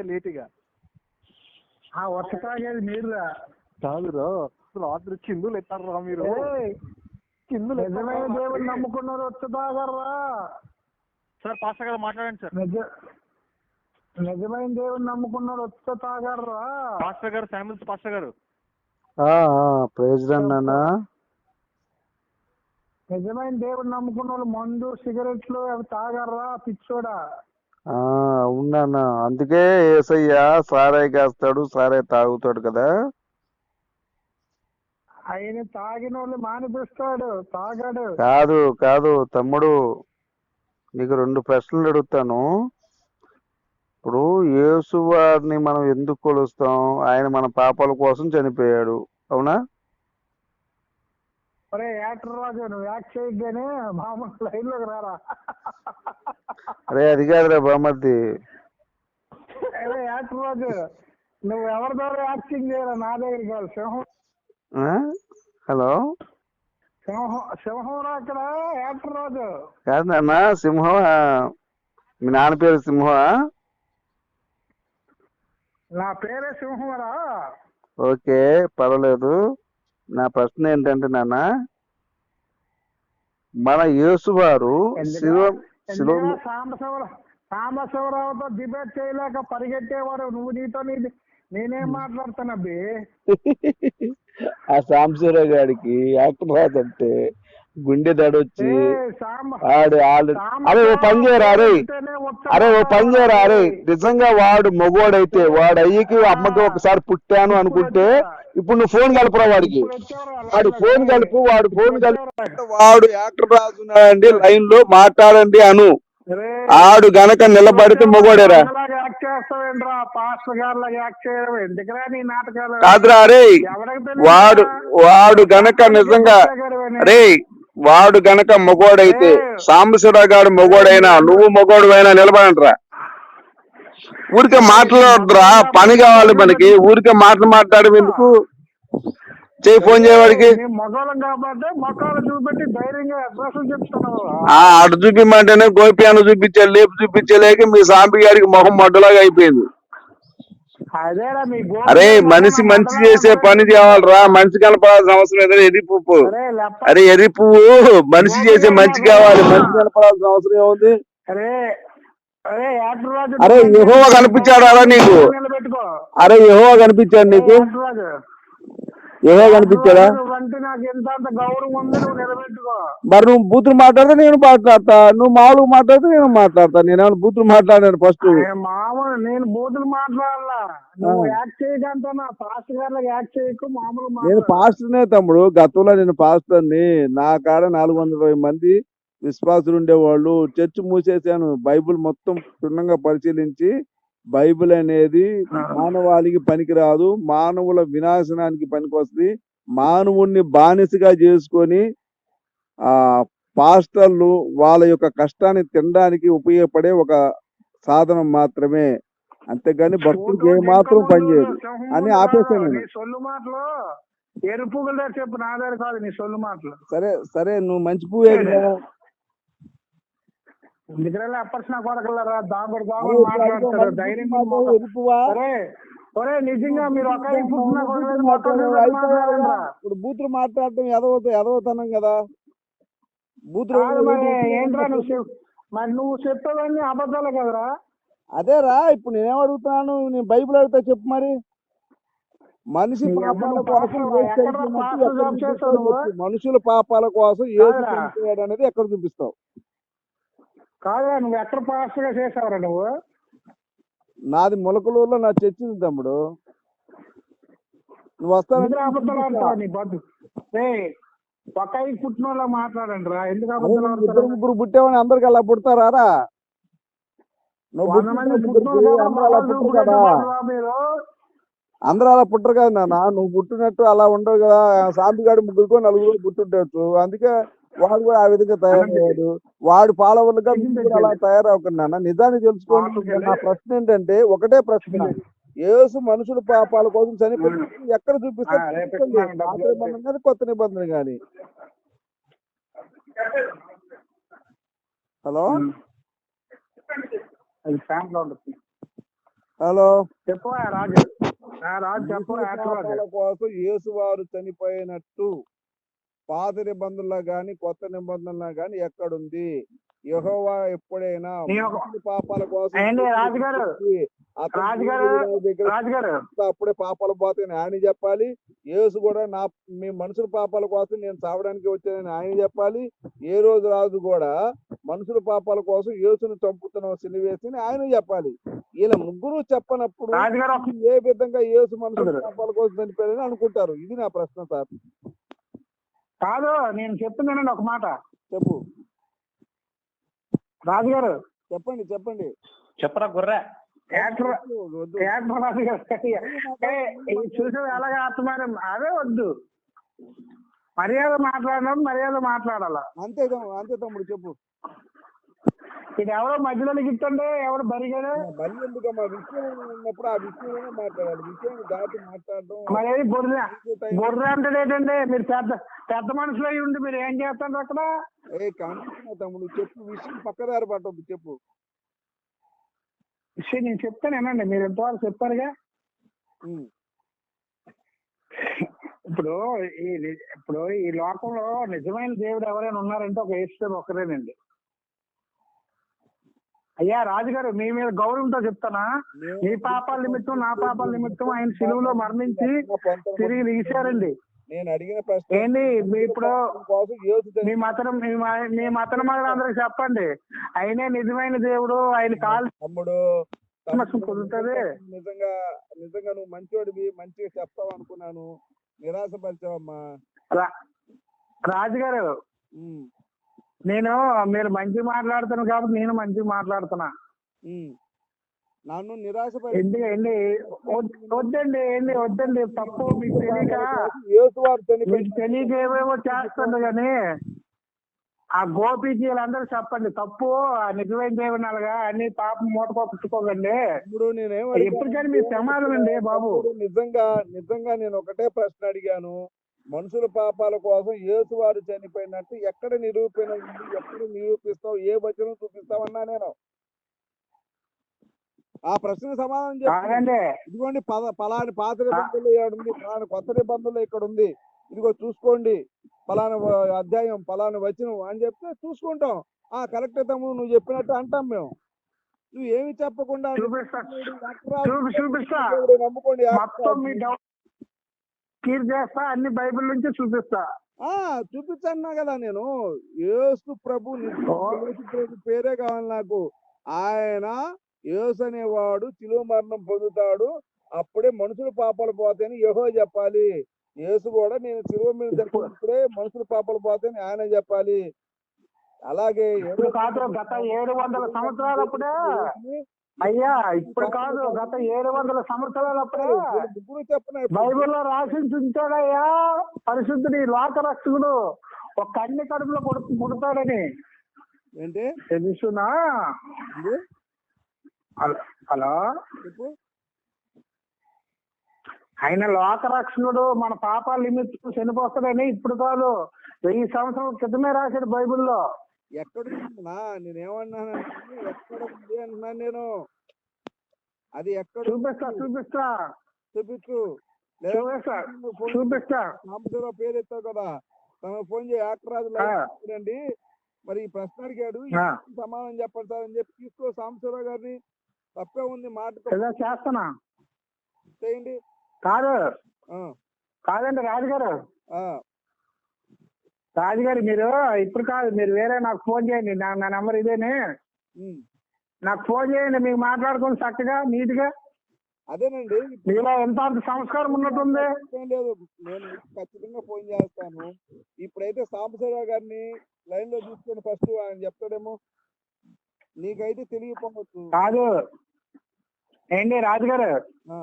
తాగితే లేటుగా ఆ వచ్చ తాగేది మీరురా కాదురా రాత్రి కిందులు ఎత్తారా మీరు. ఏయ్, కిందులు నిజమైన దేవుని నమ్ముకున్నారు వచ్చ తాగర్రా. సార్ పాస్టర్ గారు మాట్లాడండి సార్. నిజ నిజమైన దేవుని నమ్ముకున్నారు వచ్చ తాగర్రా. పాస్టర్ గారు శామ్యుల్స్ పాస్టర్ గారు. ప్రైజ్ నాన్న నిజమైన దేవుని నమ్ముకున్న వాళ్ళు మందు సిగరెట్లు అవి తాగర్రా పిచ్చోడా. అవునా అందుకే ఏసయ్య సారాయి కాస్తాడు సారాయి తాగుతాడు కదా. ఆయన తాగిన వాళ్ళు మానిపిస్తాడు తాగాడు. కాదు కాదు తమ్ముడు నీకు రెండు ప్రశ్నలు అడుగుతాను. ఇప్పుడు యేసు వారిని మనం ఎందుకు కొలుస్తాం? ఆయన మన పాపాల కోసం చనిపోయాడు అవునా? ఒరే యాక్టర్ రాజు నువ్వు యాక్ట్ చేయగానే మామూలు లైన్లోకి రారా. అరే అది కాదురా బామర్ది. యాక్టర్ రాజు నువ్వు ఎవరి ద్వారా యాక్టింగ్ చేయరా? నా దగ్గరికి కాదు సింహం? హలో? సింహం సింహం అక్కడ? యాక్టర్ రాజు. కాదు నాన్న సింహం మీ నాన్న పేరు సింహమా? నా పేరే సింహం రా ఓకే పర్వాలేదు. నా ప్రశ్న ఏంటంటే నాన్న మన యేసు వారు శివ సాంబశివరావుతో డిబేట్ చేయలేక పరిగెట్టేవాడు నువ్వు నీతో నీ నేనేం మాట్లాడుతానబ్బి ఆ సాంబశివరావు గారికి యాక్టర్ రాదంటే గుండె దడొచ్చి ఆడు ఆడు అరే ఓ పని చేయరా అరే. అరే ఓ పని చేయరా అరే. నిజంగా వాడు మగోడైతే వాడు అయ్యకి అమ్మకి ఒకసారి పుట్టాను అనుకుంటే ఇప్పుడు నువ్వు ఫోన్ కలుపురా వాడికి. వాడు. ఫోన్ కలుపు వాడు ఫోన్ కలుపు. వాడు యాక్టర్ రాజున్నాడండి లైన్లో మాట్లాడండి అను. ఆడు గనక నిలబడితే మొగోడేరా అలాగే యాక్ట్ చేస్తావేంట్రా? పాస్టర్ గారిలాగా యాక్ట్ చేయడం ఎందుకురా నీ నాటకాలు? కాదురా అరే? వాడు వాడు గనక నిజంగా రే వాడు గనక మొగోడైతే సాంబశివరావు గారు మొగోడైనా నువ్వు మొగోడువైనా నిలబడంట్రా ఊరికే మాట్లాడద్దురా పని కావాలి మనకి ఊరికే మాటలు మాట్లాడడం ఎందుకు? చేయి ఫోన్ చేయవాడికి అటు చూపిమంటేనే గోపి అన్న చూపించే లేపు చూపించలేక మీ సాంబి గారికి మొహం మడ్డలాగా అయిపోయింది. అరే మనిషి మంచి చేసే పని చేయాలరా మనిషి కనపడాల్సిన అవసరం ఏదైనా ఎర్రి పువ్వు. అరే అరే ఎర్రి పువ్వు మనిషి చేసే మంచి కావాలి మనిషి కనపడాల్సిన అవసరం ఏముంది? అరే అరే అరే యెహోవా కనిపించాడా నీకు? నిలబెట్టుకో. అరే యెహోవా కనిపించాడు నీకు? కనిపించాడా నువ్వు నిలబెట్టుకో. మరి నువ్వు బూతులు మాట్లాడితే నేను మాట్లాడతా. నువ్వు మామూలుగా మాట్లాడితే నేను మాట్లాడతా. నేనేమైనా బూతులు మాట్లాడాను ఫస్ట్ మామూలు నేను బూతులు మాట్లాడాలా. మామూలు నేను. పాస్టర్నే తమ్ముడు. గతంలో నేను పాస్టర్ని. నా కాడ నాలుగు వందల ఇరవై మంది విశ్వాసులు ఉండేవాళ్ళు. చర్చ్ మూసేశాను బైబిల్ మొత్తం క్షుణ్ణంగా పరిశీలించి బైబిల్ అనేది మానవాళికి పనికిరాదు మానవుల వినాశనానికి పనికొస్తుంది. మానవుణ్ణి బానిసగా చేసుకొని ఆ పాస్టర్లు వాళ్ళ యొక్క కష్టాన్ని తినడానికి ఉపయోగపడే ఒక సాధనం మాత్రమే. అంతేగాని భక్తుడికి ఏ మాత్రం పనిచేయదు అని ఆపేశాను నేను. సొల్లు మాటలు. ఎరుపుగుల దగ్గర చెప్పు నా దగ్గర కాదు నీ సొల్లు మాటలు. సరే సరే నువ్వు మంచి పువ్వే ఎందుకంటే అప్పర్చిన కొడకలరా? దాగుడు దాగుడు మాట్లాడతారు ధైర్యం? ఒరే నిజంగా మీరు? ఇప్పుడు బూతులు మాట్లాడటం ఎదవ ఎదవతనం కదా? బూతులు ఏంట్రా నువ్వు మరి నువ్వు చెప్పేవన్నీ అబద్ధాలు కదరా. అదేరా ఇప్పుడు నేనేం అడుగుతున్నాను? నేను బైబిల్ అడుగుతా చెప్పు మరి. మనిషి పాపాల కోసం. మనుషుల పాపాల కోసం. చనిపోయాడు అనేది ఎక్కడ చూపిస్తావు? కాదురా నువ్వు ఎక్కడ పాస్టర్గా చేసావురా నువ్వు? నాది మొలకలూరులో నా చర్చి ఉంది తమ్ముడు. నువ్వు వస్తానంటే ఎందుకు అబద్ధాలు ఆడతావు నీ బద్దు? రే ఒక ఐదు పుట్టిన వాళ్ళ మాట్లాడండి రా. ఎందుకు ఇద్దరు ముగ్గురు పుట్టేవాని అందరికి అలా పుడతారా? వాళ్ళు అందరూ అలా పుట్టరు కదా. చూపుకుంటున్నారా మీరు. అందరూ అలా పుట్టరు కదా నాన్న. నువ్వు పుట్టినట్టు అలా ఉండవు కదా. సాంపిగాడు ముగ్గురుకో నలుగురు పుట్టుండొచ్చు. అందుకే వాడు కూడా ఆ విధంగా తయారయ్యాడు. వాడు ఫాలోవర్లుగా మీరు అలా తయారవకండి నిజాన్ని తెలుసుకోండి. నా ప్రశ్న ఏంటంటే ఒకటే ప్రశ్న. యేసు మనుషుల పాపాల కోసం చనిపోయి ఎక్కడ చూపిస్తారు కొత్త నిబంధన కానీ. హలో? హలో? చెప్పు కోసం యేసువారు చనిపోయినట్టు. పాత నిబంధనలో గాని కొత్త నిబంధనలో గాని ఎక్కడుంది? యెహోవా ఎప్పుడైనా పాపాల కోసం అప్పుడే పాపాలు పోతాయని ఆయన చెప్పాలి. యేసు కూడా నా మీ మనుషుల పాపాల కోసం నేను చావడానికి వచ్చానని ఆయన చెప్పాలి. ఏ రోజు రాజు కూడా మనుషుల పాపాల కోసం యేసును చంపుతున్న సినివేసి ఆయన చెప్పాలి. ఈయన ముగ్గురు చెప్పనప్పుడు ఏ విధంగా యేసు మనుషుల. పాపాల కోసం చనిపోయాడని అనుకుంటారు? ఇది నా ప్రశ్న సార్. కాదు నేను చెప్తున్నానండి ఒక మాట. చెప్పు. రాజుగారు చెప్పండి చెప్పండి. చెప్పరా గుర్రా? రాజుగారు ఏ, ఇది చూసేది ఎలాగ ఆత్మారం? అదే వద్దు. మర్యాద మాట్లాడడం మర్యాద మాట్లాడాల? అంతే తమ్ముడు, అంతే తమ్ముడు చెప్పు. ఇది ఎవరో మధ్యలో గిట్టండి ఎవరు బరిగాడు. మళ్ళీ ఎందుకమ్మా విషయం ఉన్నప్పుడు ఆ విషయంలోనే మాట్లాడాలి. విషయం దాటి మాట్లాడడం మరి బొర్ర? ఎక్కువ టైం. బొర్ర అంటే ఏంటండి? మీరు పెద్ద పెద్ద మనుషులు అయి ఉండి మీరు ఏం చేస్తారు అక్కడ? ఏ కనుక్కున్నా తమ్ముడు చెప్పు. విషయం పక్కదారి పట్టద్దు చెప్పు. విషయం నేను చెప్తాను ఏనండి మీరు ఎంతవరకు చెప్పారుగా? ఇప్పుడు ఈ ఇప్పుడు ఈ లోకంలో నిజమైన దేవుడు ఎవరైనా ఉన్నారంటే ఒక యేసు ఒకరేనండి. అయ్యా రాజుగారు మీ మీద గౌరవంతో చెప్తానా మీ పాపాల నిమిత్తం నా పాపాల నిమిత్తం ఆయన సిలువలో మరణించి తిరిగి లేచారండి నేను అడిగిన ప్రశ్న ఏంటి మీ ఇప్పుడు మీ చని- మతం మీ మ- మీ మతం అందరికి చెప్పండి. ఆయనే నిజమైన దేవుడు ఆయన కాలు తమ్ముడు సమస్య కుదురుతుంది. నిజంగా నిజంగా నువ్వు మంచోడివి మంచిగా చెప్తావు అనుకున్నాను. నిరాశపరిచావమ్మా. రాజుగారు నేను మీరు మంచి మాట్లాడుతున్నారు కాబట్టి నేను మంచి మాట్లాడుతున్నా. నన్ను ఏంటి వద్- వద్దండి ఏంటి వద్దండి తప్పు మీకు తెలియక మీకు తెలియక ఏవేవో చేస్తుంది కానీ ఆ గోపీజీ వీళ్ళందరూ చెప్పండి. తప్పు ఆ నిజమైన దేవుని అలాగా అన్ని పాపం మూటకొచ్చుకోకండి ఇప్పుడు నేనేం ఎప్పటికైనా మీ సమాధానం అండి బాబు. నిజంగా నిజంగా నేను ఒకటే ప్రశ్న అడిగాను. మనుషుల పాపాల కోసం యేసు వారు చనిపోయినట్టు ఎక్కడ నిరూపణ ఉంది? ఎక్కడ నిరూపిస్తావు? ఏ వచనం చూపిస్తావన్నా నేను? ఆ ప్రశ్నకు సమాధానం చెప్పు. కాదండి. ఇదిగోండి పద పలాని పాత నిబంధనలు ఇక్కడ ఉంది పలాని కొత్త నిబంధనలు ఇక్కడ ఉంది. ఇదిగో చూసుకోండి పలానా అధ్యాయం పలానా వచనం అని చెప్తే చూసుకుంటాం. ఆ కరెక్ట్ తమ్ముడు నువ్వు చెప్పినట్టు అంటాం మేము. నువ్వు ఏమి చెప్పకుండా నమ్ముకోండి మొత్తం మీ యాక్టరాజు. డౌట్ క్లియర్ చేస్తా అన్ని బైబిల్ నుంచి చూపిస్తా. ఆ చూపించన్నా కదా నేను. యేసు ప్రభు పేరే కావాలి నాకు. ఆయన యేసు అనేవాడు శిలువ మరణం పొందుతాడు. అప్పుడే మనుషుల పాపాలు పోతాయని యెహో చెప్పాలి. యేసు కూడా నేను శిలువ మీద జరిగినప్పుడే మనుషుల పాపాలు పోతాయని ఆయన చెప్పాలి. అలాగే గత ఏడు వందల సంవత్సరాలప్పుడే అయ్యా ఇప్పుడు కాదు గత ఏడు వందల సంవత్సరాలప్పుడే బైబిల్లో రాసి ఉంచాడయ్యా పరిశుద్ధుడు లోక రక్షకుడు ఒక కన్య కడుపులో పుడు పుడతాడని ఏంటి? తెలుసునా? హలో- ఆయన లోక రక్షకుడు మన పాపాల నిమిత్తం చనిపోతాడని ఇప్పుడు కాదు వెయ్యి సంవత్సరాల క్రితమే రాశాడు బైబిల్లో. ఎక్కడుందా? నేనేమన్నానంటే ఎక్కడ ఉంది అంటున్నాను నేను. అది ఎక్కడ? చూపిస్తా చూపిస్తా. చూపించు. చూపిస్తా సాంబశివరావు పేరు ఎత్తావు కదా. తనకు ఫోన్ చేయి. యాక్టరాజు. చూడండి. మరి ఈ ప్రశ్న అడిగాడు. సమాధానం చెప్పండి సార్ అని చెప్పి తీసుకో సాంబశివరావు గారిని. తప్పే ఉంది మాట చేస్తానా చేయండి. కాదు. కాదండి రాజుగారు. ఆ, రాజుగారు మీరు ఇప్పుడు కాదు మీరు వేరే నాకు ఫోన్ చేయండి. నా నా నెంబర్ ఇదేనే. నాకు ఫోన్ చేయండి మీకు మాట్లాడుకొని చక్కగా నీట్గా అదేనండి. మీలో ఎంత అంత సంస్కారం ఉన్నట్టుంది? ఏం లేదు నేను ఖచ్చితంగా ఫోన్ చేస్తాను. ఇప్పుడైతే సాంబశివరావు గారిని లైన్లో తీసుకొని ఫస్ట్ ఆయన చెప్తాడేమో. నీకైతే తెలియకపోవచ్చు. కాదు ఏంటి రాజుగారు ఆ,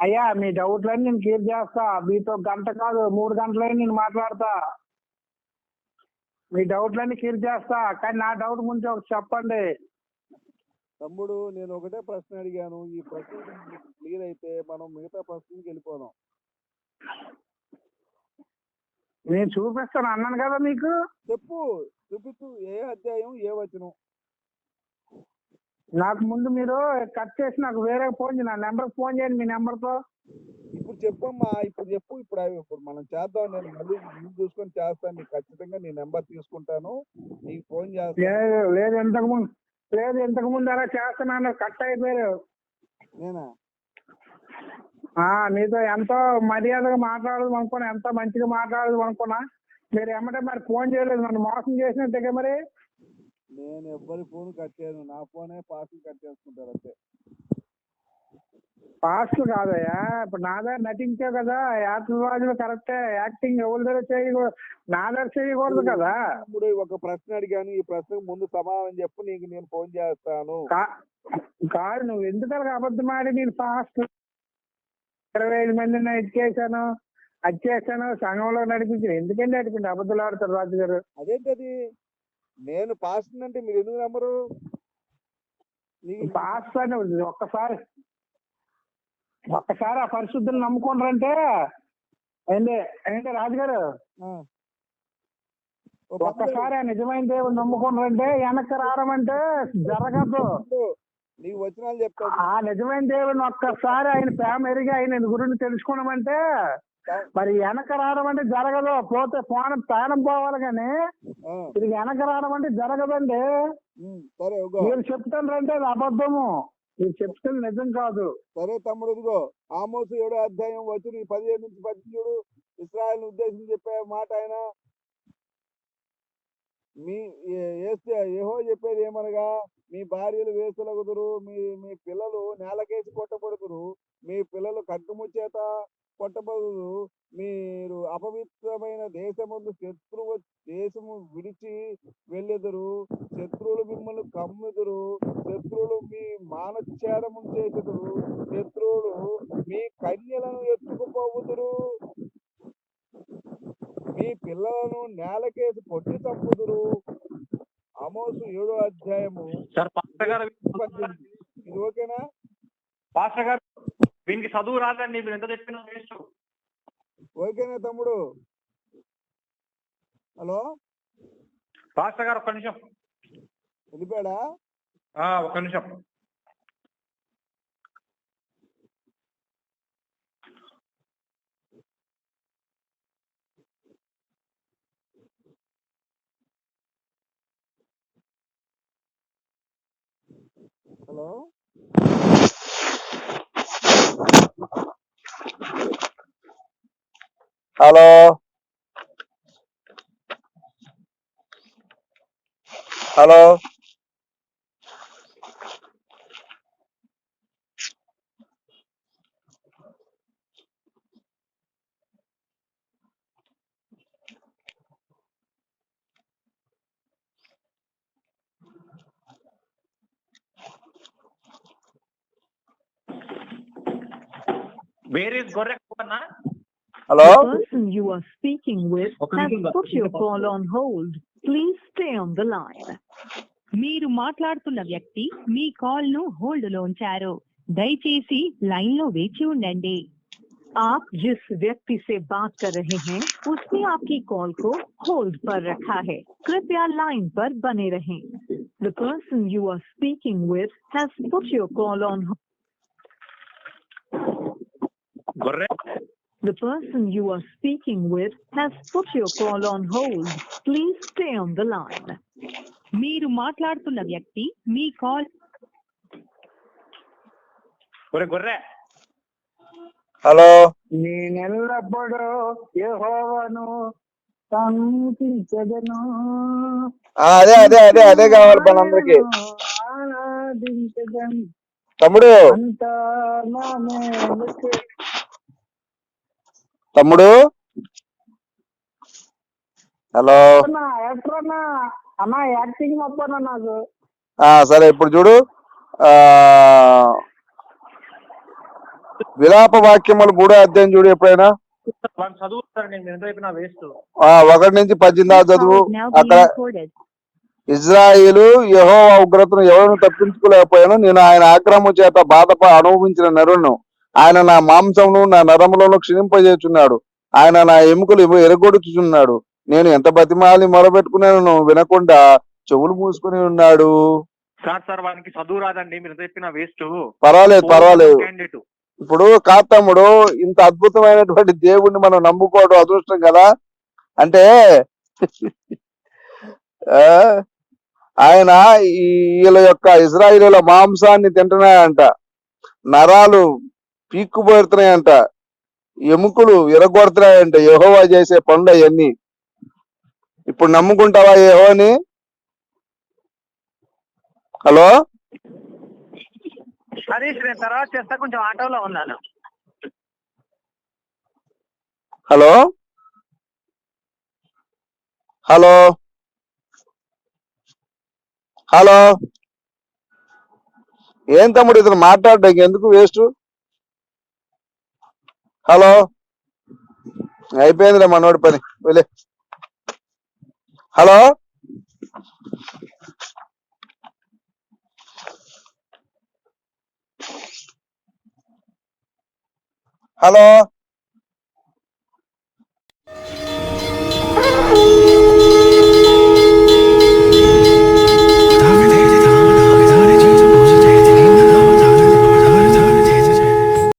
అయ్యా మీ డౌట్లన్నీ నేను క్లియర్ చేస్తా. మీతో గంట కాదు మూడు గంటలైనా నేను మాట్లాడతా. మీ డౌట్లన్నీ క్లియర్ చేస్తా. కానీ నా డౌట్ గురించి ఒకటి చెప్పండి. తమ్ముడు నేను ఒకటే ప్రశ్న అడిగాను. ఈ ప్రశ్న క్లియర్ అయితే మనం మిగతా ప్రశ్నకి వెళ్ళిపోదాం. నేను చూపిస్తాను అన్నాను కదా మీకు? చెప్పు చూపించు ఏ అధ్యాయం ఏ వచనం? నాకు ముందు మీరు కట్ చేసి నాకు వేరే ఫోన్ చేయండి. నా నెంబర్ ఫోన్ చేయండి మీ నెంబర్తో ఇప్పుడు చెప్పమ్మా ఇప్పుడు చెప్పు ఇప్పుడు అవి ఇప్పుడు మనం చేద్దాం. నేను మళ్ళీ నేను చూసుకొని చేస్తాను. నీకు ఖచ్చితంగా నీ నెంబర్ తీసుకుంటాను. నీకు ఫోన్ చేస్తాను. లేదు ఇంతకు ముందు లేదు ఇంతకు ముందు అలా చేస్తున్నాను కట్ అయిపోయారు. నేనా? ఆ, మీతో ఎంతో మర్యాదగా మాట్లాడదు అనుకున్నా ఎంతో మంచిగా మాట్లాడదు అనుకున్నా. మీరు ఎమ్మటే మరి ఫోన్ చేయలేదు. నన్ను మోసం చేసినట్టుగా మరి నేను ఎవ్వరి ఫోన్ కట్ చేయను. నా ఫోనే పార్సల్ కట్ చేసుకుంటారు అంతే. ఫాస్ట్ కాదయ్యా. ఇప్పుడు నా దగ్గర నటించావు కదా రాజులు కరెక్టే. యాక్టింగ్ ఎవరి దగ్గర చేయకూడదు? నా దగ్గర చేయకూడదు కదా. ఇప్పుడు ఒక ప్రశ్న అడిగాను. ఈ ప్రశ్నకు ముందు సమాధానం చెప్పు. నీకు నేను ఫోన్ చేస్తాను. కాదు నువ్వు ఎందుకు అలాగ అబద్ధం ఆడి నేను ఫాస్ట్ ఇరవై ఐదు మందిని ఎక్కేసాను అది చేశాను సంఘంలో నడిపించాను. ఎందుకండి నడిపిండి అబద్ధాలు ఆడతారు రాజు గారు అదేంటది? నేను పాస్టర్ అంటే మీరు ఎందుకు నమ్మరు? ఫాస్ట్ అని ఒక్కసారి ఒక్కసారి ఆ పరిశుద్ధులు నమ్ముకుంటారంటే ఏంటి ఏంటి రాజుగారు? ఒక్కసారి ఆ నిజమైన దేవుడు నమ్ముకుంటారంటే వెనక్కి రావడం అంటే జరగదు. నీకు వచనాలు చెప్తాను. ఆ నిజమైన దేవుడిని ఒక్కసారి ఆయన ప్రేమ ఎరిగి ఆయన గురించి తెలుసుకోవడమంటే మరి వెనక రావడం అంటే జరగదు. పోతే ప్రాణం ప్రాణం పోవాలి కానీ ఇది వెనక రావడం అంటే జరగదండి. సరే మీరు చెప్తారంటే అది అబద్ధము. మీరు చెప్తుంది నిజం కాదు. సరే తమ్ముడు ఇదిగో. ఆమోసు ఏడో అధ్యాయం వచ్చి పదిహేను నుంచి పద్దెనిమిది ఇస్రాయల్ ఉద్దేశించి చెప్పే మాట ఆయన. మీ ఏహో చెప్పేది ఏమనగా మీ భార్యలు వేసులగుదురు మీ మీ పిల్లలు నేలకేసి కొట్టబడుదురు మీ పిల్లలు కట్టుము చేత కొట్టబడుదురు మీరు అపవిత్రమైన దేశముందు శత్రువు దేశము విడిచి వెళ్ళెదురు శత్రువులు మిమ్మల్ని కమ్ముదురు శత్రువులు మీ మానచ్ఛేదము చేసెదురు శత్రువులు మీ కన్యలను ఎత్తుకుపోవుదురు. మీ పిల్లలను నేలకేసి కొట్టి చంపుదురు అమోసు ఏడో అధ్యాయము. ఇది ఓకేనా? పాస్టర్ గారు వీనికి చదువు రాదండి మీరు ఎంత చెప్పినా వేస్ట్. ఓకేనా తమ్ముడు? హలో? పాస్టర్ గారు ఒక్క నిమిషం. వెళ్ళిపోయాడా? ఆ, ఒక్క నిమిషం. Hello hello hello where is గొర్రె అన్నా hello The person you are speaking with Okay, has Nikhil, put your Nikhil, call on hold. Please stay on the line. మీరు మాట్లాడుతున్న వ్యక్తి మీ కాల్ ను హోల్డ్ లో ఉంచారు దయచేసి లైన్ లో వేచి ఉండండి आप जिस व्यक्ति से बात कर रहे हैं उसने आपकी कॉल को होल्ड पर रखा है कृपया लाइन पर बने रहें The person you are speaking with has put your call on hold. గొర్రె The person you are speaking with has put your call on hold. Please stay on the line. మీరు మాట్లాడుతున్న వ్యక్తి మీ కాల్ గొర్రె గొర్రె. Hello. నేనెల్లప్పుడూ యెహోవాను సంకించదను అదే అదే అదే అదే కావాలి మనందరికి ఆరాధించదను. తమ్ముడు. అంతా నా మేలుకే. తమ్ముడు హలో అన్నా, యాక్టర్ అన్నా అన్నా యాక్టింగ్ అప్పన్నా నాకు? ఆ సరే ఇప్పుడు చూడు. విలాప వాక్యములు మూడో అధ్యాయం చూడు ఎప్పుడైనా. ఒకటి నుంచి పద్దెనిమిది దాకా చదువు అక్కడ. ఇజ్రాయిలు యహో ఉగ్రతను ఎవరిని తప్పించుకోలేకపోయాను నేను ఆయన ఆక్రమం చేత బాధప అనుభవించిన నరులను. ఆయన నా మాంసమును నా నరములను క్షీణింపజేస్తున్నాడు ఆయన నా ఎముకలు ఎరగొడుచుచున్నాడు. నేను ఎంత బతిమాలి మొరబెట్టుకున్నాను వినకుండా చెవులు మూసుకుని ఉన్నాడు. సార్ సార్ వానికి చదువు రాదండి మీరు చెప్పిన వేస్ట్. పర్వాలేదు పర్వాలేదు. ఇప్పుడు కాతమ్ముడు ఇంత అద్భుతమైనటువంటి దేవుణ్ణి మనం నమ్ముకోవడం అదృష్టం కదా? అంటే ఆయన ఈ వీళ్ళ యొక్క ఇజ్రాయిలీల మాంసాన్ని తింటున్నాయంట. నరాలు పీక్కుపోతున్నాయంట ఎముకలు విరగొడుతున్నాయంట. యెహోవా చేసే పనులు అవన్నీ. ఇప్పుడు నమ్ముకుంటావా యెహోవాని? హలో? హరీష్ నేను తర్వాత చేస్తా కొంచెం ఆటోలో ఉన్నాను. హలో? హలో? హలో? ఏం తమ్ముడు ఇతను మాట్లాడడానికి ఎందుకు వేస్ట్ హలో. అయిపోయిందిలే మనోడి పని. వెళ్ళే. హలో. హలో.